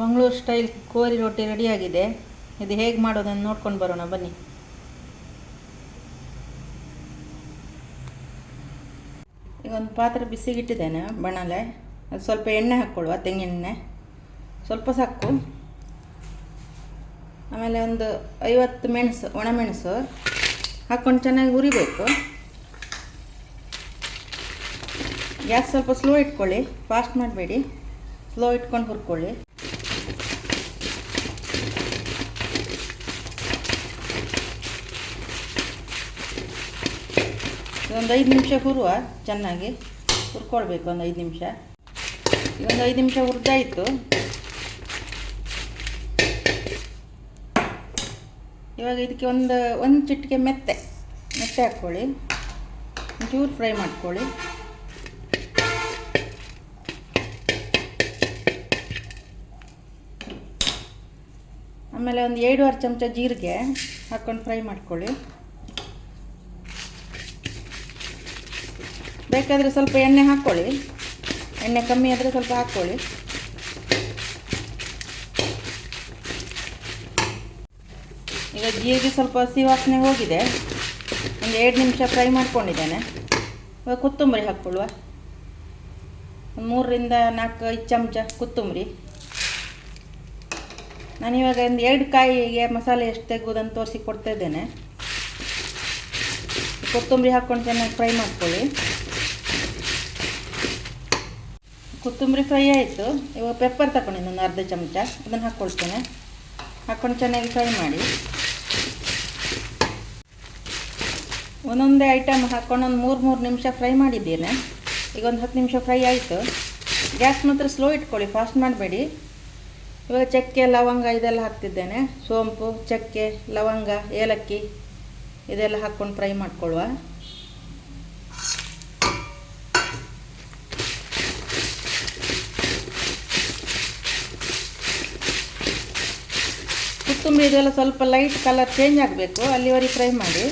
Mangaluru style ಕೋರಿ ರೊಟ್ಟಿ ರೆಡಿಯಾಗಿದೆ. ಇದು ಹೇಗೆ ಮಾಡೋದನ್ನು ನೋಡ್ಕೊಂಡು ಬರೋಣ, ಬನ್ನಿ. ಈಗ ಒಂದು ಪಾತ್ರೆ ಬಿಸಿಗಿಟ್ಟಿದ್ದೇನೆ, ಬಣಲೆ. ಅದು ಸ್ವಲ್ಪ ಎಣ್ಣೆ ಹಾಕ್ಕೊಳ್ಳುವ, ತೆಂಗಿನೆಣ್ಣೆ. ಸ್ವಲ್ಪ ಸಾಕು. ಆಮೇಲೆ ಒಂದು ಐವತ್ತು ಮೆಣಸು ಒಣಮೆಣಸು ಹಾಕ್ಕೊಂಡು ಚೆನ್ನಾಗಿ ಹುರಿಬೇಕು. ಗ್ಯಾಸ್ ಸ್ವಲ್ಪ ಸ್ಲೋ ಇಟ್ಕೊಳ್ಳಿ, ಫಾಸ್ಟ್ ಮಾಡಬೇಡಿ. ಸ್ಲೋ ಇಟ್ಕೊಂಡು ಹುರ್ಕೊಳ್ಳಿ. ಒಂದು ಐದು ನಿಮಿಷ ಹುರುವ, ಚೆನ್ನಾಗಿ ಹುರ್ಕೊಳ್ಬೇಕು ಒಂದು ಐದು ನಿಮಿಷ. ಒಂದು ಐದು ನಿಮಿಷ ಹುರಿದಾಯಿತು. ಇವಾಗ ಇದಕ್ಕೆ ಒಂದು ಒಂದು ಚಿಟಿಕೆ ಮೆತ್ತೆ. ಮೆತ್ತೆ ಹಾಕ್ಕೊಳ್ಳಿ. ಒಂಚೂರು ಫ್ರೈ ಮಾಡ್ಕೊಳ್ಳಿ. ಆಮೇಲೆ ಒಂದು ಎರಡೂವರೆ ಚಮಚ ಜೀರಿಗೆ ಹಾಕ್ಕೊಂಡು ಫ್ರೈ ಮಾಡ್ಕೊಳ್ಳಿ. ಬೇಕಾದರೆ ಸ್ವಲ್ಪ ಎಣ್ಣೆ ಹಾಕ್ಕೊಳ್ಳಿ ಎಣ್ಣೆ ಕಮ್ಮಿ ಆದರೆ ಸ್ವಲ್ಪ ಹಾಕ್ಕೊಳ್ಳಿ ಈಗ ಜೀರಿಗೆ ಸ್ವಲ್ಪ ಹಸಿ ವಾಸನೆ ಹೋಗಿದೆ. ಒಂದು ಎರಡು ನಿಮಿಷ ಫ್ರೈ ಮಾಡ್ಕೊಂಡಿದ್ದೇನೆ. ಇವಾಗ ಕೊತ್ತಂಬರಿ ಹಾಕ್ಕೊಳ್ಳುವ. ಮೂರರಿಂದ ನಾಲ್ಕು, ಐದು ಚಮಚ ಕೊತ್ತಂಬರಿ. ನಾನಿವಾಗ ಒಂದು ಎರಡು ಕಾಯಿಗೆ ಮಸಾಲೆ ಎಷ್ಟು ತೆಗೋದಂತ ತೋರಿಸಿ ಕೊಡ್ತಾ ಇದ್ದೇನೆ. ಕೊತ್ತಂಬರಿ ಹಾಕ್ಕೊಂಡು ಚೆನ್ನಾಗಿ ಫ್ರೈ ಮಾಡ್ಕೊಳ್ಳಿ. ಕೊತ್ತಂಬರಿ ಫ್ರೈ ಆಯಿತು. ಇವಾಗ ಪೆಪ್ಪರ್ ತಗೊಂಡಿದ್ದು ಒಂದು ಅರ್ಧ ಚಮಚ. ಅದನ್ನು ಹಾಕ್ಕೊಳ್ತೇನೆ. ಹಾಕ್ಕೊಂಡು ಚೆನ್ನಾಗಿ ಫ್ರೈ ಮಾಡಿ. ಒಂದೊಂದೇ ಐಟಮ್ ಹಾಕ್ಕೊಂಡು ಒಂದು ಮೂರು ಮೂರು ನಿಮಿಷ ಫ್ರೈ ಮಾಡಿದ್ದೇನೆ. ಈಗ ಒಂದು ಹತ್ತು ನಿಮಿಷ ಫ್ರೈ ಆಯಿತು. ಗ್ಯಾಸ್ ಮಾತ್ರ ಸ್ಲೋ ಇಟ್ಕೊಳ್ಳಿ, ಫಾಸ್ಟ್ ಮಾಡಬೇಡಿ. ಇವಾಗ ಚಕ್ಕೆ, ಲವಂಗ ಇದೆಲ್ಲ ಹಾಕ್ತಿದ್ದೇನೆ. ಸೋಂಪು, ಚಕ್ಕೆ, ಲವಂಗ, ಏಲಕ್ಕಿ ಇದೆಲ್ಲ ಹಾಕ್ಕೊಂಡು ಫ್ರೈ ಮಾಡ್ಕೊಳ್ಳುವ. ಕೊತ್ತಂಬರಿ ಇದೆಲ್ಲ ಸ್ವಲ್ಪ ಲೈಟ್ ಕಲರ್ ಚೇಂಜ್ ಆಗಬೇಕು. ಅಲ್ಲಿವರೆಗೆ ಫ್ರೈ ಮಾಡಿ.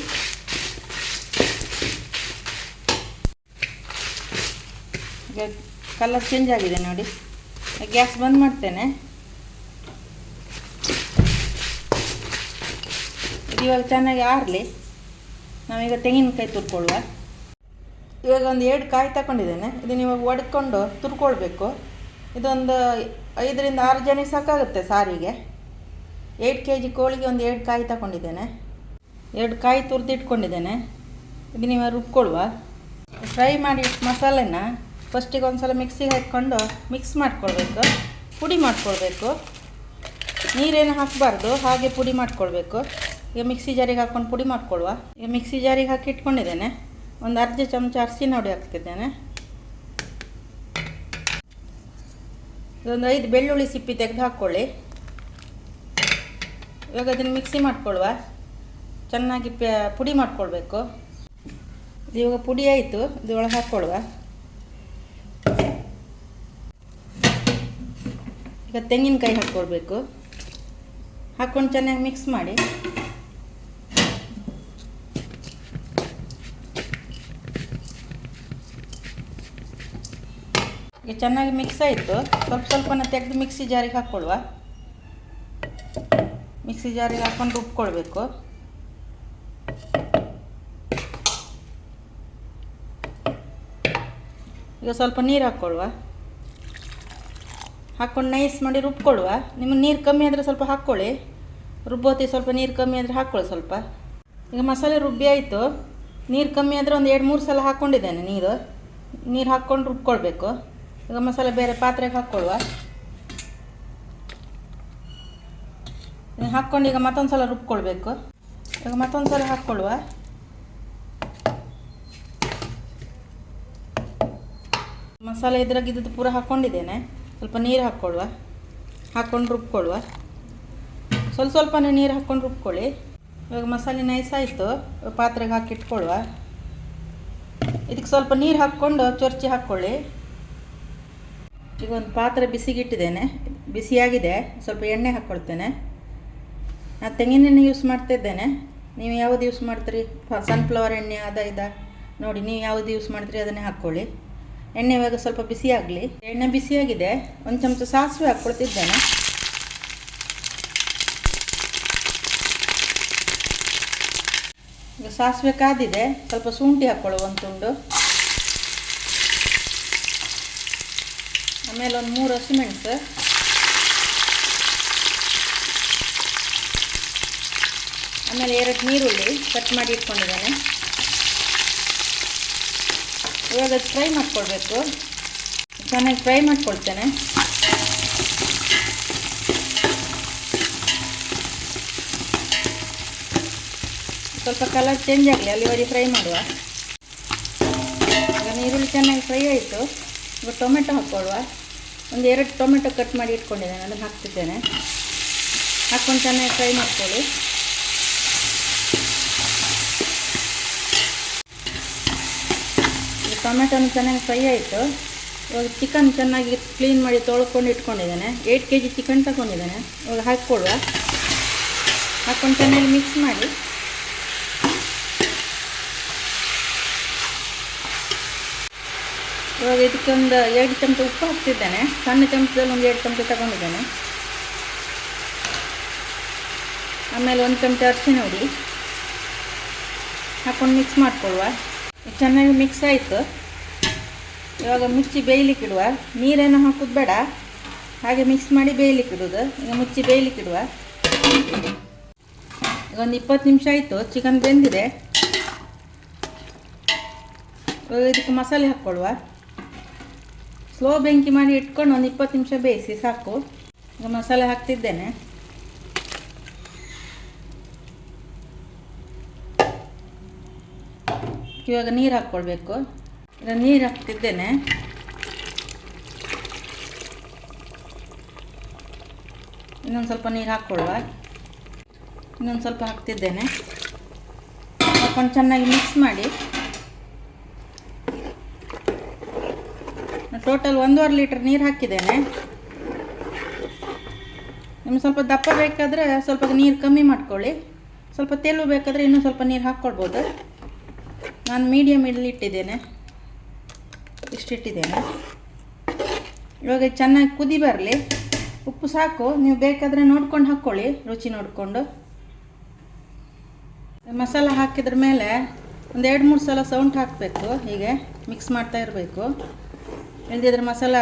ಕಲರ್ ಚೇಂಜ್ ಆಗಿದೆ ನೋಡಿ. ಗ್ಯಾಸ್ ಬಂದ್ ಮಾಡ್ತೇನೆ. ಇವಾಗ ಚೆನ್ನಾಗಿ ಆರಲಿ. ನಾವೀಗ ತೆಂಗಿನಕಾಯಿ ತುರ್ಕೊಳ್ಳುವ. ಇವಾಗ ಒಂದು ಎರಡು ಕಾಯಿ ತಗೊಂಡಿದ್ದೇನೆ. ಇದನ್ನ ಇವಾಗ ಒಡ್ಕೊಂಡು ತುರ್ಕೊಳ್ಬೇಕು. ಇದೊಂದು ಐದರಿಂದ ಆರು ಜನಕ್ಕೆ ಸಾಕಾಗುತ್ತೆ ಸಾರಿಗೆ. ಏಳು ಕೆ ಜಿ ಕೋಳಿಗೆ ಒಂದು ಎರಡು ಕಾಯಿ ತಗೊಂಡಿದ್ದೇನೆ. ಎರಡು ಕಾಯಿ ತುರಿದಿಟ್ಕೊಂಡಿದ್ದೇನೆ. ಇದು ನೀವು ರುಬ್ಕೊಳ್ಳುವ. ಫ್ರೈ ಮಾಡಿ ಮಸಾಲೆನ ಫಸ್ಟಿಗೆ ಒಂದು ಸಲ ಮಿಕ್ಸಿಗೆ ಹಾಕ್ಕೊಂಡು ಮಿಕ್ಸ್ ಮಾಡ್ಕೊಳ್ಬೇಕು. ಪುಡಿ ಮಾಡ್ಕೊಳ್ಬೇಕು. ನೀರೇನು ಹಾಕಬಾರ್ದು, ಹಾಗೆ ಪುಡಿ ಮಾಡ್ಕೊಳ್ಬೇಕು. ಈಗ ಮಿಕ್ಸಿ ಜಾರಿಗೆ ಹಾಕ್ಕೊಂಡು ಪುಡಿ ಮಾಡ್ಕೊಳ್ಳುವ ಈಗ ಮಿಕ್ಸಿ ಜಾರಿಗೆ ಹಾಕಿ ಇಟ್ಕೊಂಡಿದ್ದೇನೆ. ಒಂದು ಅರ್ಧ ಚಮಚ ಅರಿಸಿನ ಹುಡಿ ಹಾಕ್ತಿದ್ದೇನೆ. ಇದೊಂದು ಐದು ಬೆಳ್ಳುಳ್ಳಿ ಸಿಪ್ಪಿ ತೆಗೆದು ಹಾಕ್ಕೊಳ್ಳಿ ಇವಾಗ ಅದನ್ನು ಮಿಕ್ಸಿ ಮಾಡ್ಕೊಳ್ಳುವ ಚೆನ್ನಾಗಿ ಪುಡಿ ಮಾಡ್ಕೊಳ್ಬೇಕು. ಇವಾಗ ಪುಡಿ ಆಯಿತು, ಇದು ಒಳಗೆ ಹಾಕ್ಕೊಳ್ಳುವ ಈಗ ತೆಂಗಿನಕಾಯಿ ಹಾಕ್ಕೊಳ್ಬೇಕು ಹಾಕ್ಕೊಂಡು ಚೆನ್ನಾಗಿ ಮಿಕ್ಸ್ ಮಾಡಿ. ಈಗ ಚೆನ್ನಾಗಿ ಮಿಕ್ಸ್ ಆಯಿತು. ಸ್ವಲ್ಪ ಸ್ವಲ್ಪನ ತೆಗೆದು ಮಿಕ್ಸಿ ಜಾರಿಗೆ ಹಾಕ್ಕೊಳ್ಳುವ ಮಿಕ್ಸಿ ಜಾರಿಗೆ ಹಾಕ್ಕೊಂಡು ರುಬ್ಕೊಳ್ಬೇಕು ಈಗ ಸ್ವಲ್ಪ ನೀರು ಹಾಕ್ಕೊಳ್ಳುವ ಹಾಕ್ಕೊಂಡು ನೈಸ್ ಮಾಡಿ ರುಬ್ಕೊಳ್ಳುವ ನಿಮ್ಮ ನೀರು ಕಮ್ಮಿ ಆದರೆ ಸ್ವಲ್ಪ ಹಾಕ್ಕೊಳ್ಳಿ. ರುಬ್ಬೋತಿ ಸ್ವಲ್ಪ ನೀರು ಕಮ್ಮಿ ಆದರೆ ಹಾಕ್ಕೊಳ್ಳಿ ಸ್ವಲ್ಪ. ಈಗ ಮಸಾಲೆ ರುಬ್ಬಿ ಆಯಿತು. ನೀರು ಕಮ್ಮಿ ಆದರೆ ಒಂದು ಎರಡು ಮೂರು ಸಲ ಹಾಕ್ಕೊಂಡಿದ್ದೇನೆ ನೀರು. ನೀರು ಹಾಕ್ಕೊಂಡು ರುಬ್ಕೊಳ್ಬೇಕು. ಈಗ ಮಸಾಲೆ ಬೇರೆ ಪಾತ್ರೆಗೆ ಹಾಕ್ಕೊಳ್ಳುವ ಹಾಕ್ಕೊಂಡು ಈಗ ಮತ್ತೊಂದು ಸಲ ರುಬ್ಕೊಳ್ಬೇಕು. ಈಗ ಮತ್ತೊಂದು ಸಲ ಹಾಕ್ಕೊಳ್ಳುವ. ಮಸಾಲೆ ಇದ್ರಾಗಿದ್ದು ಪೂರ ಹಾಕ್ಕೊಂಡಿದ್ದೇನೆ. ಸ್ವಲ್ಪ ನೀರು ಹಾಕ್ಕೊಳ್ಳುವ. ಹಾಕ್ಕೊಂಡು ರುಬ್ಕೊಳ್ಳುವ. ಸ್ವಲ್ಪ ಸ್ವಲ್ಪನೇ ನೀರು ಹಾಕ್ಕೊಂಡು ರುಬ್ಕೊಳ್ಳಿ. ಇವಾಗ ಮಸಾಲೆ ನೈಸ್ ಆಯಿತು ಪಾತ್ರೆಗೆ ಹಾಕಿ ಇಟ್ಕೊಳ್ಳುವ. ಇದಕ್ಕೆ ಸ್ವಲ್ಪ ನೀರು ಹಾಕ್ಕೊಂಡು ಚೊರ್ಚಿ ಹಾಕ್ಕೊಳ್ಳಿ. ಈಗ ಒಂದು ಪಾತ್ರೆ ಬಿಸಿಗಿಟ್ಟಿದ್ದೇನೆ. ಬಿಸಿಯಾಗಿದೆ. ಸ್ವಲ್ಪ ಎಣ್ಣೆ ಹಾಕ್ಕೊಳ್ತೇನೆ. ನಾನು ತೆಂಗಿನೆಣ್ಣೆ ಯೂಸ್ ಮಾಡ್ತಿದ್ದೇನೆ ನೀವು ಯಾವ್ದು ಯೂಸ್ ಮಾಡ್ತೀರಿ? ಸನ್ಫ್ಲವರ್ ಎಣ್ಣೆ, ಅದ, ಇದ. ನೋಡಿ, ನೀವು ಯಾವ್ದು ಯೂಸ್ ಮಾಡ್ತೀರಿ ಅದನ್ನೇ ಹಾಕ್ಕೊಳ್ಳಿ. ಎಣ್ಣೆ ಇವಾಗ ಸ್ವಲ್ಪ ಬಿಸಿ ಆಗಲಿ. ಎಣ್ಣೆ ಬಿಸಿಯಾಗಿದೆ ಒಂದು ಚಮಚ ಸಾಸಿವೆ ಹಾಕ್ಕೊಳ್ತಿದ್ದೇನೆ ಈಗ ಸಾಸಿವೆ ಕಾದಿದೆ. ಸ್ವಲ್ಪ ಶುಂಠಿ ಹಾಕ್ಕೊಳ್ಳುವ ಒಂದು ತುಂಡು. ಆಮೇಲೆ ಒಂದು ಮೂರು ಹಸಿಮೆಣಸು ಆಮೇಲೆ ಎರಡು ನೀರುಳ್ಳಿ ಕಟ್ ಮಾಡಿ ಇಟ್ಕೊಂಡಿದ್ದೇನೆ. ಇವಾಗ ಅದು ಫ್ರೈ ಮಾಡ್ಕೊಳ್ಬೇಕು. ಚೆನ್ನಾಗಿ ಫ್ರೈ ಮಾಡ್ಕೊಳ್ತೇನೆ. ಸ್ವಲ್ಪ ಕಲರ್ ಚೇಂಜ್ ಆಗಲಿ, ಅಲ್ಲಿವರೆಗೆ ಫ್ರೈ ಮಾಡುವ. ಈಗ ನೀರುಳ್ಳಿ ಚೆನ್ನಾಗಿ ಫ್ರೈ ಆಯಿತು. ಈಗ ಟೊಮೆಟೊ ಹಾಕ್ಕೊಳ್ಳುವ. ಒಂದು ಎರಡು ಟೊಮೆಟೊ ಕಟ್ ಮಾಡಿ ಇಟ್ಕೊಂಡಿದ್ದೇನೆ, ಅದನ್ನು ಹಾಕ್ತಿದ್ದೇನೆ. ಹಾಕ್ಕೊಂಡು ಚೆನ್ನಾಗಿ ಫ್ರೈ ಮಾಡ್ಕೊಳ್ಳಿ. ಟೊಮೆಟೊನು ಚೆನ್ನಾಗಿ ಫ್ರೈ ಆಯಿತು. ಇವಾಗ ಚಿಕನ್ ಚೆನ್ನಾಗಿ ಕ್ಲೀನ್ ಮಾಡಿ ತೊಳ್ಕೊಂಡು ಇಟ್ಕೊಂಡಿದ್ದಾನೆ. ಏಯ್ಟ್ ಕೆ ಜಿ ಚಿಕನ್ ತಗೊಂಡಿದ್ದಾನೆ. ಇವಾಗ ಹಾಕ್ಕೊಳ್ಳುವ ಹಾಕ್ಕೊಂಡು ಚೆನ್ನಾಗಿ ಮಿಕ್ಸ್ ಮಾಡಿ. ಇವಾಗ ಇದಕ್ಕೆ ಒಂದು ಎರಡು ಚಮಚ ಉಪ್ಪು ಹಾಕ್ತಿದ್ದೇನೆ. ಸಣ್ಣ ಚಮಚದಲ್ಲಿ ಒಂದು ಎರಡು ಚಮಚ ತಗೊಂಡಿದ್ದೇನೆ. ಆಮೇಲೆ ಒಂದು ಚಮಚ ಅರಿಶಿನ ಹುಡಿ. ಹಾಕ್ಕೊಂಡು ಮಿಕ್ಸ್ ಮಾಡ್ಕೊಳ್ಳುವ. ಚೆನ್ನಾಗಿ ಮಿಕ್ಸ್ ಆಯಿತು. ಇವಾಗ ಮುಚ್ಚಿ ಬೇಯ್ಲಿಕ್ಕೆ ಇಡುವ ನೀರೇನು ಹಾಕೋದು ಬೇಡ. ಹಾಗೆ ಮಿಕ್ಸ್ ಮಾಡಿ ಬೇಯ್ಲಿಕ್ಕೆ ಇಡೋದು ಈಗ ಮುಚ್ಚಿ ಬೇಯ್ಲಿಕ್ಕೆ ಇಡುವ ಈಗ ಒಂದು ಇಪ್ಪತ್ತು ನಿಮಿಷ ಆಯಿತು. ಚಿಕನ್ ಬೆಂದಿದೆ. ಇದಕ್ಕೆ ಮಸಾಲೆ ಹಾಕ್ಕೊಳ್ಳುವ. ಸ್ಲೋ ಬೆಂಕಿ ಮಾಡಿ ಇಟ್ಕೊಂಡು ಒಂದು ಇಪ್ಪತ್ತು ನಿಮಿಷ ಬೇಯಿಸಿ, ಸಾಕು. ಈಗ ಮಸಾಲೆ ಹಾಕ್ತಿದ್ದೇನೆ. ಇವಾಗ ನೀರು ಹಾಕ್ಕೊಳ್ಬೇಕು ನೀರು ಹಾಕ್ತಿದ್ದೇನೆ. ಇನ್ನೊಂದು ಸ್ವಲ್ಪ ನೀರು ಹಾಕ್ಕೊಳ್ಳುವ ಇನ್ನೊಂದು ಸ್ವಲ್ಪ ಹಾಕ್ತಿದ್ದೇನೆ. ಹಾಕೊಂಡು ಚೆನ್ನಾಗಿ ಮಿಕ್ಸ್ ಮಾಡಿ. ಟೋಟಲ್ ಒಂದೂವರೆ ಲೀಟ್ರ್ ನೀರು ಹಾಕಿದ್ದೇನೆ. ನಿಮ್ಗೆ ಸ್ವಲ್ಪ ದಪ್ಪ ಬೇಕಾದರೆ ಸ್ವಲ್ಪ ನೀರು ಕಮ್ಮಿ ಮಾಡ್ಕೊಳ್ಳಿ. ಸ್ವಲ್ಪ ತೆಳು ಬೇಕಾದರೆ ಇನ್ನೂ ಸ್ವಲ್ಪ ನೀರು ಹಾಕ್ಕೊಳ್ಬೋದು ನಾನು ಮೀಡಿಯಮ್ ಇಟ್ಟಿದ್ದೇನೆ. ಇಷ್ಟಿಟ್ಟಿದ್ದೇನೆ ಇವಾಗ ಚೆನ್ನಾಗಿ ಕುದಿ ಬರಲಿ. ಉಪ್ಪು ಸಾಕು. ನೀವು ಬೇಕಾದರೆ ನೋಡ್ಕೊಂಡು ಹಾಕ್ಕೊಳ್ಳಿ. ರುಚಿ ನೋಡಿಕೊಂಡು. ಮಸಾಲ ಹಾಕಿದ್ರ ಮೇಲೆ ಒಂದು ಎರಡು, ಮೂರು ಸಲ ಸೌಂಡ್ ಹಾಕಬೇಕು. ಹೀಗೆ ಮಿಕ್ಸ್ ಮಾಡ್ತಾ ಇರಬೇಕು. ಇಲ್ದಿದ್ರೆ ಮಸಾಲ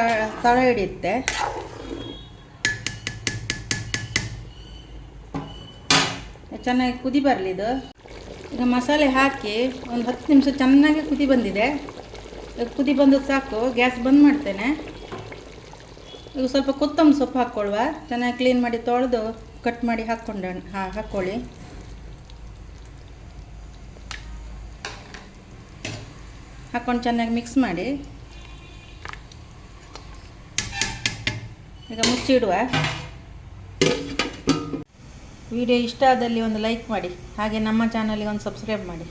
ತಳ ಹಿಡಿಯುತ್ತೆ. ಚೆನ್ನಾಗಿ ಕುದಿ ಬರಲಿ ಇದು. ಈಗ ಮಸಾಲೆ ಹಾಕಿ ಒಂದು ಹತ್ತು ನಿಮಿಷ ಚೆನ್ನಾಗಿ ಕುದಿ ಬಂದಿದೆ. ಈಗ ಕುದಿ ಬಂದದ್ದು ಸಾಕು, ಗ್ಯಾಸ್ ಬಂದ್ ಮಾಡ್ತೇನೆ. ಈಗ ಸ್ವಲ್ಪ ಕೊತ್ತಂಬರಿ ಸೊಪ್ಪು ಹಾಕ್ಕೊಳ್ವ. ಚೆನ್ನಾಗಿ ಕ್ಲೀನ್ ಮಾಡಿ ತೊಳೆದು ಕಟ್ ಮಾಡಿ ಹಾಕ್ಕೊಂಡ, ಹಾಂ, ಹಾಕ್ಕೊಳ್ಳಿ. ಹಾಕ್ಕೊಂಡು ಚೆನ್ನಾಗಿ ಮಿಕ್ಸ್ ಮಾಡಿ. ಈಗ ಮುಚ್ಚಿಡುವ. ವಿಡಿಯೋ ಇಷ್ಟ ಆದಲ್ಲಿ ಒಂದು ಲೈಕ್ ಮಾಡಿ. ಹಾಗೆ ನಮ್ಮ ಚಾನಲ್ಗೆ ಒಂದು ಸಬ್ಸ್ಕ್ರೈಬ್ ಮಾಡಿ.